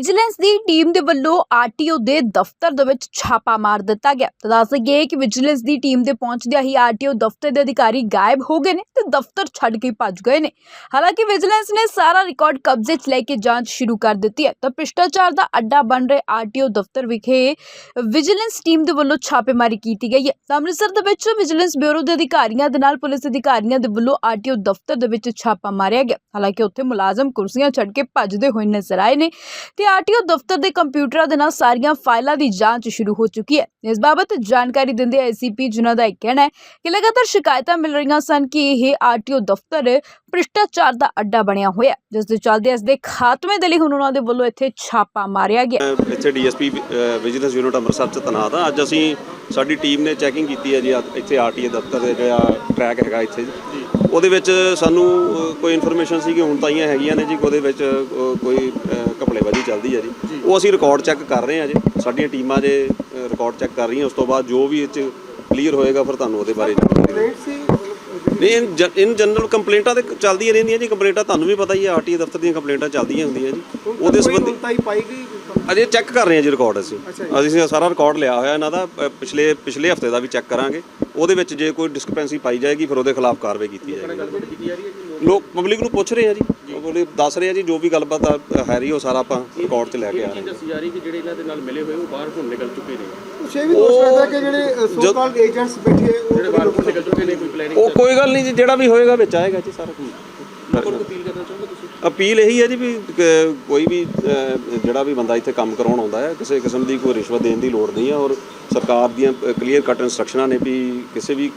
Vigilance ਦੀ team ਦੇ ਵੱਲੋਂ ਆਰਟੀਓ ਦੇ ਦਫ਼ਤਰ ਦੇ ਵਿੱਚ ਛਾਪਾ ਮਾਰ ਦਿੱਤਾ ਗਿਆ। ਤਾਂ ਦੱਸ ਦਈਏ ਕਿ ਵਿਜੀਲੈਂਸ ਦੀ ਟੀਮ ਦੇ ਪਹੁੰਚਦਿਆਂ ਹੀ ਆਰਟੀਓ ਦਫ਼ਤਰ ਦੇ ਅਧਿਕਾਰੀ ਗਾਇਬ ਹੋ ਗਏ ਨੇ ਤੇ ਦਫ਼ਤਰ ਛੱਡ ਕੇ ਭੱਜ ਗਏ ਨੇ। ਹਾਲਾਂਕਿ ਵਿਜੀਲੈਂਸ ਨੇ ਸਾਰਾ ਰਿਕਾਰਡ ਕਬਜ਼ੇ 'ਚ ਲੈ ਕੇ ਜਾਂਚ ਸ਼ੁਰੂ ਕਰ ਦਿੱਤੀ ਹੈ। ਤਾਂ ਭ੍ਰਿਸ਼ਟਾਚਾਰ ਦਾ ਅੱਡਾ ਬਣ ਰਹੇ ਆਰਟੀਓ ਦਫ਼ਤਰ ਵਿਖੇ ਵਿਜੀਲੈਂਸ ਟੀਮ ਦੇ ਵੱਲੋਂ ਛਾਪੇਮਾਰੀ ਕੀਤੀ ਗਈ ਹੈ। ਤਾਂ ਅੰਮ੍ਰਿਤਸਰ ਦੇ ਵਿੱਚ ਵਿਜੀਲੈਂਸ ਬਿਊਰੋ ਦੇ ਅਧਿਕਾਰੀਆਂ ਦੇ ਨਾਲ ਪੁਲਿਸ ਅਧਿਕਾਰੀਆਂ ਦੇ ਵੱਲੋਂ ਆਰਟੀਓ ਦਫ਼ਤਰ ਦੇ ਵਿੱਚ ਛਾਪਾ ਮਾਰਿਆ ਗਿਆ। ਹਾਲਾਂਕਿ ਉੱਥੇ ਮੁਲਾਜ਼ਮ ਕੁਰਸੀਆਂ ਛੱਡ ਕੇ ਭੱਜਦੇ ਹੋਏ ਨਜ਼ਰ ਆਏ ਨੇ ਤੇ ਆਰਟੀਓ ਦਫ਼ਤਰ ਦੇ ਕੰਪਿਊਟਰਾਂ ਦੇ ਨਾਲ ਸਾਰੀਆਂ ਫਾਈਲਾਂ ਦੀ ਜਾਂਚ ਸ਼ੁਰੂ ਹੋ ਚੁੱਕੀ ਹੈ। ਇਸ ਬਾਬਤ ਜਾਣਕਾਰੀ ਦਿੰਦੇ ਐਸਸੀਪੀ ਜਿਨ੍ਹਾਂ ਦਾ ਇਹ ਕਹਿਣਾ ਹੈ ਕਿ ਲਗਾਤਾਰ ਸ਼ਿਕਾਇਤਾਂ ਮਿਲ ਰਹੀਆਂ ਸਨ ਕਿ ਇਹ ਆਰਟੀਓ ਦਫ਼ਤਰ ਭ੍ਰਿਸ਼ਟਾਚਾਰ ਦਾ ਅੱਡਾ ਬਣਿਆ ਹੋਇਆ ਜਿਸ ਦੇ ਚੱਲਦੇ ਇਸ ਦੇ ਖਾਤਮੇ ਦੇ ਲਈ ਹੁਣ ਉਹਨਾਂ ਦੇ ਵੱਲੋਂ ਇੱਥੇ ਛਾਪਾ ਮਾਰਿਆ ਗਿਆ ਮੈਂ ਇੱਥੇ ਡੀਐਸਪੀ ਵਿਜੀਲੈਂਸ ਯੂਨਿਟ ਅੰਮ੍ਰਿਤਸਰ ਚ ਤੈਨਾਤ ਹਾਂ। ਅੱਜ ਅਸੀਂ ਸਾਡੀ ਟੀਮ ਨੇ ਚੈਕਿੰਗ ਕੀਤੀ ਹੈ ਜੀ ਇੱਥੇ ਆਰਟੀਏ ਦਫ਼ਤਰ ਦੇ ਜਿਹੜਾ ਟਰੈਕ ਹੈਗਾ ਇੱਥੇ। ਜੀ ਉਹਦੇ ਵਿੱਚ ਸਾਨੂੰ ਕੋਈ ਇਨਫੋਰਮੇਸ਼ਨ ਸੀ ਕਿ ਹੁਣ ਤਾਈਆਂ ਹੈਗੀਆਂ ਨੇ ਜੀ ਉਹਦੇ ਵਿੱਚ ਕੋਈ ਕਪੜੇਬਾਜੀ ਚੱਲਦੀ ਹੈ ਜੀ। ਉਹ ਅਸੀਂ ਰਿਕਾਰਡ ਚੈੱਕ ਕਰ ਰਹੇ ਹਾਂ ਜੀ। ਸਾਡੀਆਂ ਟੀਮਾਂ ਜੇ ਰਿਕਾਰਡ ਚੈੱਕ ਕਰ ਰਹੀਆਂ ਉਸ ਤੋਂ ਬਾਅਦ ਜੋ ਵੀ ਇਹ ਚ ਕਲੀਅਰ ਹੋਏਗਾ ਫਿਰ ਤੁਹਾਨੂੰ ਉਹਦੇ ਬਾਰੇ। ਨਹੀਂ ਇਨ ਜਨਰਲ ਕੰਪਲੇਂਟਾਂ ਤੇ ਚੱਲਦੀਆਂ ਰਹਿੰਦੀਆਂ ਜੀ ਕੰਪਲੇਂਟਾਂ ਤੁਹਾਨੂੰ ਵੀ ਪਤਾ ਹੀ ਹੈ ਆਰਟੀਏ ਦਫ਼ਤਰ ਦੀਆਂ ਕੰਪਲੇਂਟਾਂ ਚੱਲਦੀਆਂ ਹੁੰਦੀਆਂ ਜੀ। ਉਹਦੇ ਸੰਬੰਧੀ ਪਾਈ ਗਈ। ਅਜੇ ਚੈੱਕ ਕਰ ਰਹੇ ਹਾਂ ਜੀ ਰਿਕਾਰਡ ਅਸੀਂ। ਅਸੀਂ ਸਾਰਾ ਰਿਕਾਰਡ ਲਿਆ ਹੋਇਆ ਇਹਨਾਂ ਦਾ ਅ, ਪਿਛਲੇ ਪਿਛਲੇ ਹਫ਼ਤੇ ਦਾ ਵੀ ਚੈੱਕ ਕਰਾਂਗੇ। ਉਹਦੇ ਵਿੱਚ ਜੇ ਕੋਈ ਡਿਸਕ੍ਰਿਪੈਂਸੀ ਪਾਈ ਜਾਏਗੀ ਫਿਰ ਉਹਦੇ ਖਿਲਾਫ ਕਾਰਵਾਈ ਕੀਤੀ ਜਾਏਗੀ। ਲੋਕ ਪਬਲਿਕ ਨੂੰ ਪੁੱਛ ਰਹੇ ਆ ਜੀ। ਪਬਲਿਕ ਦੱਸ ਰਹੇ ਆ ਜੀ ਜੋ ਵੀ ਗੱਲਬਾਤ ਆ, ਹੈ ਰਹੀ ਉਹ ਸਾਰਾ ਆਪਾਂ ਰਿਕਾਰਡ 'ਚ ਲੈ ਕੇ ਆ ਰਹੇ ਹਾਂ। ਦੱਸੀ ਜਾ ਰਹੀ ਕਿ ਜਿਹੜੇ ਇਹਨਾਂ ਦੇ ਨਾਲ ਮਿਲੇ ਹੋਏ ਉਹ ਬਾਹਰ ਹੁਣ ਨਿਕਲ ਚੁੱਕੇ ਨੇ? ਕੁਛ ਇਹ ਵੀ ਦੋਸ਼ ਕਰਦਾ ਕਿ ਜਿਹੜੇ ਸੋ ਕਾਲਡ ਏਜੰਟਸ ਬੈਠੇ ਉਹ ਜਿਹੜੇ ਬਾਹਰ ਹੁਣ ਨਿਕਲ ਚੁੱਕੇ ਨੇ ਕੋਈ ਪਲੈਨਿੰਗ ਉਹ ਕੋਈ ਗੱਲ ਨਹੀਂ ਜੀ ਜਿਹੜਾ ਵੀ ਹੋਏਗਾ ਵਿੱਚ ਆਏਗਾ ਜੀ ਸਾਰਾ ਕੁਝ। ਅਪੀਲ ਕਰਨਾ ਚਾਹੁੰਦੇ ਅਪੀਲ ਇਹੀ ਹੈ ਜੀ ਵੀ ਕ- ਕੋਈ ਵੀ ਅ, ਜਿਹੜਾ ਵੀ ਬੰਦਾ ਇੱਥੇ ਕੰਮ ਕਰਾਉਣ ਆਉਂਦਾ ਹੈ ਕਿਸੇ ਕਿਸਮ ਦੀ ਕੋਈ ਰਿਸ਼ਵਤ ਦੇਣ ਦੀ ਲੋੜ ਨਹੀਂ ਹੈ ਔਰ ਸਰਕਾਰ ਦੀਆਂ ਕਲੀਅਰ ਕੱਟ ਇਨਸਟਰਕਸ਼ਨਾਂ ਨੇ ਵੀ ਕਿਸੇ ਵੀ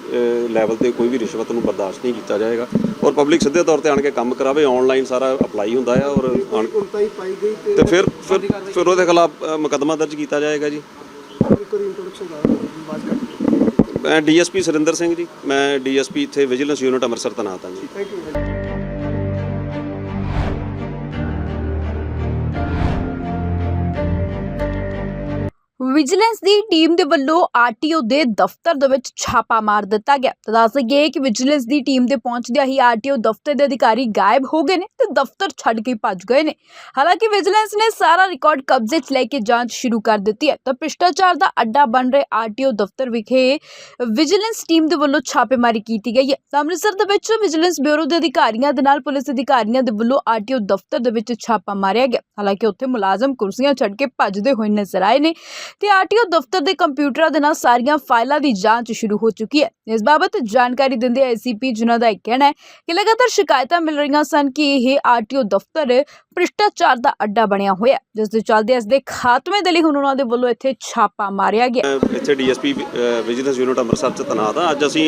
ਲੈਵਲ ਤੇ ਕੋਈ ਵੀ ਰਿਸ਼ਵਤ ਨੂੰ ਬਰਦਾਸ਼ਤ ਨਹੀਂ ਕੀਤਾ ਜਾਏਗਾ। ਔਰ ਪਬਲਿਕ ਸਿੱਧੇ ਤੌਰ ਤੇ ਆਣ ਕੇ ਕੰਮ ਕਰਾਵੇ ਆਨਲਾਈਨ ਸਾਰਾ ਅਪਲਾਈ ਹੁੰਦਾ ਹੈ ਔਰ ਆਣ- ਉਲਟਾਈ ਪਾਈ ਗਈ ਤੇ ਤੇ ਫਿਰ ਫਿਰ ਫਿਰ ਉਹਦੇ ਖਿਲਾਫ ਮੁਕੱਦਮਾ ਦਰਜ ਕੀਤਾ ਜਾਏਗਾ ਜੀ। ਇੱਕ ਵਾਰੀ ਇੰਟਰੋਡਕਸ਼ਨ ਦਾ ਬਾਤ ਕਰ ਮੈਂ ਡੀਐਸਪੀ ਸੁਰਿੰਦਰ ਸਿੰਘ ਜੀ। ਮੈਂ ਡੀਐਸਪੀ ਇੱਥੇ ਵਿਜੀਲੈਂਸ ਯੂਨਿਟ ਅੰਮ੍ਰਿਤਸਰ ਤੈਨਾਤ ਹਾਂ ਜੀ। ਥੈਂਕ ਯੂ ਵਿਜੀਲੈਂਸ ਦੀ ਟੀਮ ਦੇ ਵੱਲੋਂ ਆਰਟੀਓ ਦੇ ਦਫ਼ਤਰ ਦੇ ਵਿੱਚ ਛਾਪਾ ਮਾਰ ਦਿੱਤਾ ਗਿਆ। ਤਾਂ ਦੱਸ ਦਈਏ ਕਿ ਵਿਜੀਲੈਂਸ ਦੀ ਟੀਮ ਦੇ ਪਹੁੰਚਦਿਆਂ ਹੀ ਆਰਟੀਓ ਦਫ਼ਤਰ ਦੇ ਅਧਿਕਾਰੀ ਗਾਇਬ ਹੋ ਗਏ ਨੇ ਤੇ ਦਫ਼ਤਰ ਛੱਡ ਕੇ ਭੱਜ ਗਏ ਨੇ। ਹਾਲਾਂਕਿ ਵਿਜੀਲੈਂਸ ਨੇ ਸਾਰਾ ਰਿਕਾਰਡ ਕਬਜ਼ੇ 'ਚ ਲੈ ਕੇ ਜਾਂਚ ਸ਼ੁਰੂ ਕਰ ਦਿੱਤੀ ਹੈ। ਤਾਂ ਭ੍ਰਿਸ਼ਟਾਚਾਰ ਦਾ ਅੱਡਾ ਬਣ ਰਹੇ ਆਰਟੀਓ ਦਫ਼ਤਰ ਵਿਖੇ ਵਿਜੀਲੈਂਸ ਟੀਮ ਦੇ ਵੱਲੋਂ ਛਾਪੇਮਾਰੀ ਕੀਤੀ ਗਈ ਹੈ। ਤਾਂ ਅੰਮ੍ਰਿਤਸਰ ਦੇ ਵਿੱਚ ਵਿਜੀਲੈਂਸ ਬਿਊਰੋ ਦੇ ਅਧਿਕਾਰੀਆਂ ਦੇ ਨਾਲ ਪੁਲਿਸ ਅਧਿਕਾਰੀਆਂ ਦੇ ਵੱਲੋਂ ਆਰਟੀਓ ਦਫ਼ਤਰ ਦੇ ਵਿੱਚ ਛਾਪਾ ਮਾਰਿਆ ਗਿਆ। ਹਾਲਾਂਕਿ ਉੱਥੇ ਮੁਲਾਜ਼ਮ ਕੁਰਸੀਆਂ ਛੱਡ ਕੇ ਭੱਜਦੇ ਹੋਏ ਨਜ਼ਰ ਆਏ ਨੇ ਤੇ ਆਰਟੀਓ ਦਫ਼ਤਰ ਦੇ ਕੰਪਿਊਟਰਾਂ ਦੇ ਨਾਲ ਸਾਰੀਆਂ ਫਾਈਲਾਂ ਦੀ ਜਾਂਚ ਸ਼ੁਰੂ ਹੋ ਚੁੱਕੀ ਹੈ। ਇਸ ਬਾਬਤ ਜਾਣਕਾਰੀ ਦਿੰਦੇ ਐਸਸੀਪੀ ਜਿਨ੍ਹਾਂ ਦਾ ਇਹ ਕਹਿਣਾ ਹੈ ਕਿ ਲਗਾਤਾਰ ਸ਼ਿਕਾਇਤਾਂ ਮਿਲ ਰਹੀਆਂ ਸਨ ਕਿ ਇਹ ਆਰਟੀਓ ਦਫ਼ਤਰ ਭ੍ਰਿਸ਼ਟਾਚਾਰ ਦਾ ਅੱਡਾ ਬਣਿਆ ਹੋਇਆ ਜਿਸ ਦੇ ਚੱਲਦੇ ਇਸ ਦੇ ਖਾਤਮੇ ਦੇ ਲਈ ਹੁਣ ਉਹਨਾਂ ਦੇ ਵੱਲੋਂ ਇੱਥੇ ਛਾਪਾ ਮਾਰਿਆ ਗਿਆ। ਇੱਥੇ ਡੀਐਸਪੀ ਵਿਜੀਲੈਂਸ ਯੂਨਿਟ ਅੰਮ੍ਰਿਤਸਰ ਚ ਤੈਨਾਤ ਹਾਂ ਅੱਜ ਅਸੀਂ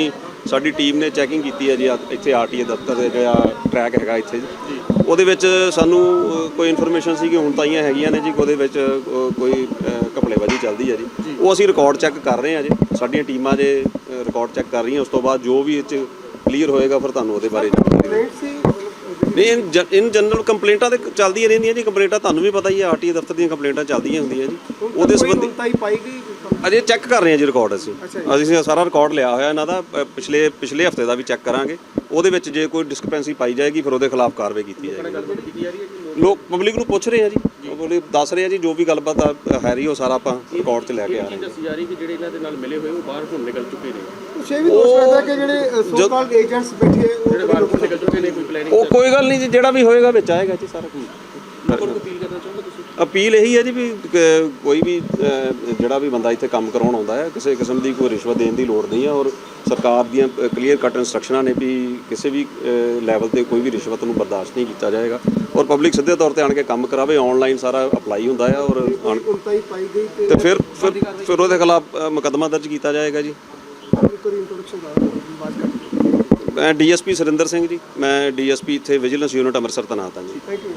ਸਾਡੀ ਟੀਮ ਨੇ ਚੈਕਿੰਗ ਕੀਤੀ ਹੈ ਜੀ ਇੱਥੇ ਆਰਟੀਏ ਦਫ਼ਤਰ ਦੇ ਜਿਹੜਾ ਟਰੈਕ ਹੈਗਾ ਇੱਥੇ। ਉਹਦੇ ਵਿੱਚ ਸਾਨੂੰ ਕੋਈ ਇਨਫੋਰਮੇਸ਼ਨ ਸੀ ਕਿ ਹੁਣ ਤਾਈਆਂ ਹੈਗੀਆਂ ਨੇ ਜੀ ਉਹਦੇ ਵਿੱਚ ਕੋਈ ਕਪੜੇਬਾਜੀ ਚੱਲਦੀ ਹੈ ਜੀ ਉਹ ਅਸੀਂ ਰਿਕਾਰਡ ਚੈੱਕ ਕਰ ਰਹੇ ਹਾਂ ਜੀ ਸਾਡੀਆਂ ਟੀਮਾਂ ਜੇ ਰਿਕਾਰਡ ਚੈੱਕ ਕਰ ਰਹੀਆਂ ਉਸ ਤੋਂ ਬਾਅਦ ਜੋ ਵੀ ਇਹ ਚ ਕਲੀਅਰ ਹੋਏਗਾ ਫਿਰ ਤੁਹਾਨੂੰ ਉਹਦੇ ਬਾਰੇ ਜਾਣਕਾਰੀ ਦੇਵਾਂਗੇ। ਨਹੀਂ ਇਨ ਜਨਰਲ ਕੰਪਲੇਂਟਾਂ ਤੇ ਚੱਲਦੀਆਂ ਰਹਿੰਦੀਆਂ ਜੀ ਕੰਪਲੇਂਟਾਂ ਤੁਹਾਨੂੰ ਵੀ ਪਤਾ ਹੀ ਹੈ ਆਰਟੀਏ ਦਫ਼ਤਰ ਦੀਆਂ ਕੰਪਲੇਂਟਾਂ ਚੱਲਦੀਆਂ ਹੁੰਦੀਆਂ ਜੀ। ਉਹਦੇ ਸੰਬੰਧੀ ਉਲਟਾਈ ਪਾਈ ਗਈ ਅਜੇ ਚੈੱਕ ਕਰ ਰਹੇ ਹਾਂ ਜੀ ਰਿਕਾਰਡ ਅਸੀਂ। ਅਸੀਂ ਸਾਰਾ ਰਿਕਾਰਡ ਲਿਆ ਹੋਇਆ ਇਹਨਾਂ ਦਾ ਪਿਛਲੇ ਪਿਛਲੇ ਹਫ਼ਤੇ ਦਾ ਵੀ ਚੈੱਕ ਕਰਾਂਗੇ। ਉਹਦੇ ਵਿੱਚ ਜੇ ਕੋਈ ਡਿਸਕ੍ਰਿਪੈਂਸੀ ਪਾਈ ਜਾਏਗੀ ਫਿਰ ਉਹਦੇ ਖਿਲਾਫ ਕਾਰਵਾਈ ਕੀਤੀ ਜਾਏਗੀ। ਲੋਕ ਪਬਲਿਕ ਨੂੰ ਪੁੱਛ ਰਹੇ ਆ ਜੀ। ਪਬਲਿਕ ਦੱਸ ਰਹੇ ਆ ਜੀ ਜੋ ਵੀ ਗੱਲਬਾਤ ਆ, ਹੈ ਰਹੀ ਉਹ ਸਾਰਾ ਆਪਾਂ ਰਿਕਾਰਡ 'ਚ ਲੈ ਕੇ ਆ ਰਹੇ ਹਾਂ। ਦੱਸੀ ਜਾ ਰਹੀ ਕਿ ਜਿਹੜੇ ਇਹਨਾਂ ਦੇ ਨਾਲ ਮਿਲੇ ਹੋਏ ਉਹ ਬਾਹਰ ਹੁਣ ਨਿਕਲ ਚੁੱਕੇ ਨੇ। ਕੁਛ ਇਹ ਵੀ ਦੋਸ਼ ਕਰਦਾ ਕਿ ਜਿਹੜੇ ਸੋ ਕਾਲਡ ਏਜੰਟਸ ਬੈਠੇ ਜਿਹੜੇ ਉਹ ਬਾਹਰ ਹੁਣ ਨਿਕਲ ਚੁੱਕੇ ਨੇ ਕੋਈ ਪਲੈਨਿੰਗ ਉਹ ਕੋਈ ਗੱਲ ਨਹੀਂ ਜੀ ਜਿਹੜਾ ਵੀ ਹੋਏਗਾ ਵਿੱਚ ਆਏਗਾ ਜੀ ਸਾਰਾ ਕੁਝ। ਅਪੀਲ ਅਪੀਲ ਇਹੀ ਹੈ ਜੀ ਵੀ ਕ- ਕੋਈ ਵੀ ਅ, ਜਿਹੜਾ ਵੀ ਬੰਦਾ ਇੱਥੇ ਕੰਮ ਕਰਾਉਣ ਆਉਂਦਾ ਹੈ ਕਿਸੇ ਕਿਸਮ ਦੀ ਕੋਈ ਰਿਸ਼ਵਤ ਦੇਣ ਦੀ ਲੋੜ ਨਹੀਂ ਹੈ ਔਰ ਸਰਕਾਰ ਦੀਆਂ ਕਲੀਅਰ ਕੱਟ ਇਨਸਟਰਕਸ਼ਨਾਂ ਨੇ ਵੀ ਕਿਸੇ ਵੀ ਲੈਵਲ ਤੇ ਕੋਈ ਵੀ ਰਿਸ਼ਵਤ ਨੂੰ ਬਰਦਾਸ਼ਤ ਨਹੀਂ ਕੀਤਾ ਜਾਏਗਾ। ਔਰ ਪਬਲਿਕ ਸਿੱਧੇ ਤੌਰ ਤੇ ਆਣ ਕੇ ਕੰਮ ਕਰਾਵੇ ਆਨਲਾਈਨ ਸਾਰਾ ਅਪਲਾਈ ਹੁੰਦਾ ਹੈ ਔਰ ਆਣ- ਉਲਟਾਈ ਪਾਈ ਗਈ ਤੇ ਤੇ ਫਿਰ ਫਿਰ ਫਿਰ ਉਹਦੇ ਖਿਲਾਫ ਮੁਕੱਦਮਾ ਦਰਜ ਕੀਤਾ ਜਾਏਗਾ ਜੀ। ਇੱਕ ਵਾਰੀ ਇੰਟਰੋਡਕਸ਼ਨ ਦਾ ਬਾਤ ਕਰ ਮੈਂ ਡੀਐਸਪੀ ਸੁਰਿੰਦਰ ਸਿੰਘ ਜੀ ਮੈਂ ਡੀਐਸਪੀ ਇੱਥੇ ਵਿਜੀਲੈਂਸ ਯੂਨਿਟ ਅੰਮ੍ਰਿਤਸਰ ਤੈਨਾਤ ਹਾਂ ਜੀ। Thank you